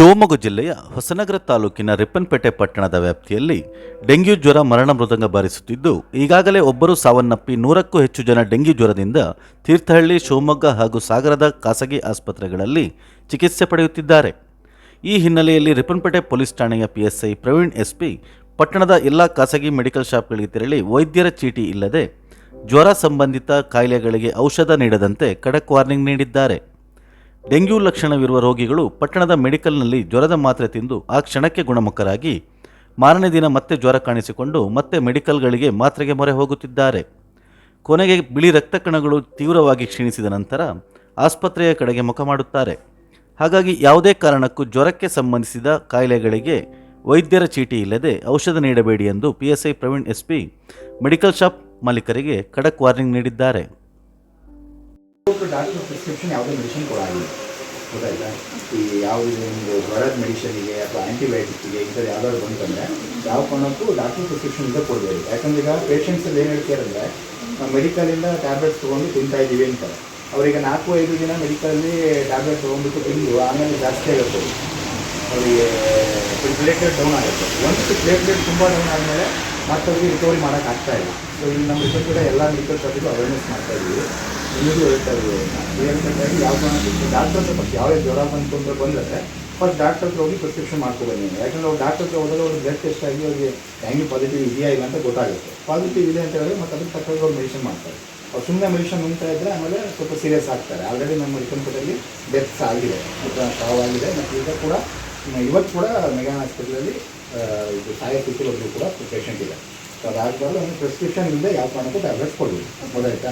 ಶಿವಮೊಗ್ಗ ಜಿಲ್ಲೆಯ ಹೊಸನಗರ ತಾಲೂಕಿನ ರಿಪ್ಪನ್ಪೇಟೆ ಪಟ್ಟಣದ ವ್ಯಾಪ್ತಿಯಲ್ಲಿ ಡೆಂಗ್ಯೂ ಜ್ವರ, ಮರಣ ಮೃದಂಗ ಬಾರಿಸುತ್ತಿದ್ದು, ಈಗಾಗಲೇ ಒಬ್ಬರು ಸಾವನ್ನಪ್ಪಿ ನೂರಕ್ಕೂ ಹೆಚ್ಚು ಜನ ಡೆಂಗ್ಯೂ ಜ್ವರದಿಂದ ತೀರ್ಥಹಳ್ಳಿ, ಶಿವಮೊಗ್ಗ ಹಾಗೂ ಸಾಗರದ ಖಾಸಗಿ ಆಸ್ಪತ್ರೆಗಳಲ್ಲಿ ಚಿಕಿತ್ಸೆ ಪಡೆಯುತ್ತಿದ್ದಾರೆ. ಈ ಹಿನ್ನೆಲೆಯಲ್ಲಿ ರಿಪ್ಪನ್ಪೇಟೆ ಪೊಲೀಸ್ ಠಾಣೆಯ ಪಿಎಸ್ಐ ಪ್ರವೀಣ್ ಎಸ್ಪಿ ಪಟ್ಟಣದ ಎಲ್ಲ ಖಾಸಗಿ ಮೆಡಿಕಲ್ ಶಾಪ್ಗಳಿಗೆ ತೆರಳಿ ವೈದ್ಯರ ಚೀಟಿ ಇಲ್ಲದೆ ಜ್ವರ ಸಂಬಂಧಿತ ಕಾಯಿಲೆಗಳಿಗೆ ಔಷಧ ನೀಡದಂತೆ ಖಡಕ್ ವಾರ್ನಿಂಗ್ ನೀಡಿದ್ದಾರೆ. ಡೆಂಗ್ಯೂ ಲಕ್ಷಣವಿರುವ ರೋಗಿಗಳು ಪಟ್ಟಣದ ಮೆಡಿಕಲ್ನಲ್ಲಿ ಜ್ವರದ ಮಾತ್ರೆ ತಿಂದು ಆ ಕ್ಷಣಕ್ಕೆ ಗುಣಮುಖರಾಗಿ ಮಾರನೇ ದಿನ ಮತ್ತೆ ಜ್ವರ ಕಾಣಿಸಿಕೊಂಡು ಮತ್ತೆ ಮೆಡಿಕಲ್ಗಳಿಗೆ ಮಾತ್ರೆಗೆ ಮೊರೆ ಹೋಗುತ್ತಿದ್ದಾರೆ. ಕೊನೆಗೆ ಬಿಳಿ ರಕ್ತ ಕಣಗಳು ತೀವ್ರವಾಗಿ ಕ್ಷೀಣಿಸಿದ ನಂತರ ಆಸ್ಪತ್ರೆಯ ಕಡೆಗೆ ಮುಖ ಮಾಡುತ್ತಾರೆ. ಹಾಗಾಗಿ ಯಾವುದೇ ಕಾರಣಕ್ಕೂ ಜ್ವರಕ್ಕೆ ಸಂಬಂಧಿಸಿದ ಕಾಯಿಲೆಗಳಿಗೆ ವೈದ್ಯರ ಚೀಟಿ ಇಲ್ಲದೆ ಔಷಧ ನೀಡಬೇಡಿ ಎಂದು PSI Praveen SP medical shop ಮಾಲೀಕರಿಗೆ ಖಡಕ್ ವಾರ್ನಿಂಗ್ ನೀಡಿದ್ದಾರೆ. ಒಬ್ಬರು ಡಾಕ್ಟರ್ ಪ್ರಿಸ್ಕ್ರಿಪ್ಷನ್ ಯಾವುದೇ ಮೆಡಿಸಿನ್ ಕೊಡಾಗಿಲ್ಲ. ಗೊತ್ತಾಯ್ತಾ? ಈ ಯಾವುದೇ ಒಂದು ಜ್ವರದ ಮೆಡಿಷನಿಗೆ ಅಥವಾ ಈ ಥರ ಯಾವ್ದಾದ್ರು ಬಂತಂದರೆ ಯಾವ ಕಾರಣಕ್ಕೂ ಡಾಕ್ಟರ್ ಪ್ರಿಸ್ಕ್ರಿಪ್ಷನ್ ಇಂದ ಕೊಡಬೇಡಿ ಯಾಕಂದ್ರೆ ಈಗ ಪೇಷಂಟ್ಸಲ್ಲಿ ಏನು ಹೇಳ್ತಾರೆ ಅಂದರೆ ನಾವು ಮೆಡಿಕಲಿಂದ ಟ್ಯಾಬ್ಲೆಟ್ಸ್ ತೊಗೊಂಡು ತಿಂತಾ ಇದ್ದೀವಿ ಅಂತ ಅವರಿಗೆ ನಾಲ್ಕು ಐದು ದಿನ ಮೆಡಿಕಲಲ್ಲಿ ಟ್ಯಾಬ್ಲೆಟ್ ತೊಗೊಂಡ್ಬಿಟ್ಟು ತಿಂದು ಆಮೇಲೆ ಜಾಸ್ತಿ ಆಗುತ್ತೆ. ಅವರಿಗೆ ಪ್ಲೇಟ್ಲೆಟ್ ಡೌನ್ ಆಗುತ್ತೆ. ಒಂದು ಪ್ಲೇಟ್ಲೆಟ್ ತುಂಬ ಡೌನ್ ಆದಮೇಲೆ ಮತ್ತೆ ಅವರಿಗೆ ರಿಕವರಿ ಆಗ್ತಾ ಇಲ್ಲ. ಸೊ ಇಲ್ಲಿ ನಮ್ಮ ರಿಸರ್ಚ್ ಕೂಡ ಎಲ್ಲ ಮೆಡಿಕಲ್ ಶಾಪಿಗೂ ಅವೇರ್ನೆಸ್ ಮಾಡ್ತಾ ಇದ್ದೀವಿ ಇನ್ನೂ ಹೇಳ್ತಾ ಇದ್ದೀವಿ ಹೇಳಿ ಯಾವ ಡಾಕ್ಟರ್ ಹತ್ರ ಫಸ್ಟ್ ಯಾವೇ ಜ್ವರ ಅಂತ ಬಂದರೆ ಫಸ್ಟ್ ಡಾಕ್ಟರ್ ಹತ್ರ ಹೋಗಿ ಪ್ರಿಸ್ಕ್ರಿಪ್ಷನ್ ಮಾಡ್ಕೊಬನ್ನಿ ಯಾಕಂದ್ರೆ ಅವ್ರು ಡಾಕ್ಟರ್ ಹತ್ರ ಹೋದಾಗ ಅವ್ರಿಗೆ ಬ್ಲಡ್ ಟೆಸ್ಟ್ ಆಗಿ ಅವ್ರಿಗೆ ಹೆಂಗೆ ಪಾಸಿಟಿವ್ ಇದೆಯಾ ಇಲ್ಲ ಅಂತ ಗೊತ್ತಾಗುತ್ತೆ. ಪಾಸಿಟಿವ್ ಇದೆ ಅಂತ ಹೇಳಿದ್ರೆ ಮತ್ತೆ ಅದಕ್ಕೆ ತಕ್ಕಾಗಿ ಅವ್ರು ಮೆಡಿಷನ್ ಮಾಡ್ತಾರೆ. ಅವ್ರು ಸುಮ್ಮನೆ ಮೆಡಿಷನ್ ನುಂಗ್ತಾ ಇದ್ದರೆ ಆಮೇಲೆ ಸ್ವಲ್ಪ ಸೀರಿಯಸ್ ಆಗ್ತಾರೆ. ಆಲ್ರೆಡಿ ನಮ್ಮ ಮೆಡಿಕಲ್ ಡೆತ್ಸ್ ಆಗಿದೆ. ಸಾವಾಗಿದೆ ಮತ್ತು ಈಗ ಕೂಡ ಇವತ್ತು ಕೂಡ ಮೆಗಾನ್ ಹಾಸ್ಪಿಟಲಲ್ಲಿ ಇದು ಸಾಯ ಸ್ಥಿತಿವರೆಗೂ ಕೂಡ ಪೇಷಂಟ್ ಇದೆ. ಸೊ ಅದಾದ್ಮೇಲೆ ಒಂದು ಪ್ರಿಸ್ಕ್ರಿಪ್ಷನ್ ಇಲ್ಲದೆ ಯಾವ ಕಾರಣಕ್ಕೂ ಟ್ಯಾಬ್ಲೆಟ್ಸ್ ಕೊಡಬೇಕು ಗೊತ್ತಾಯ್ತಾ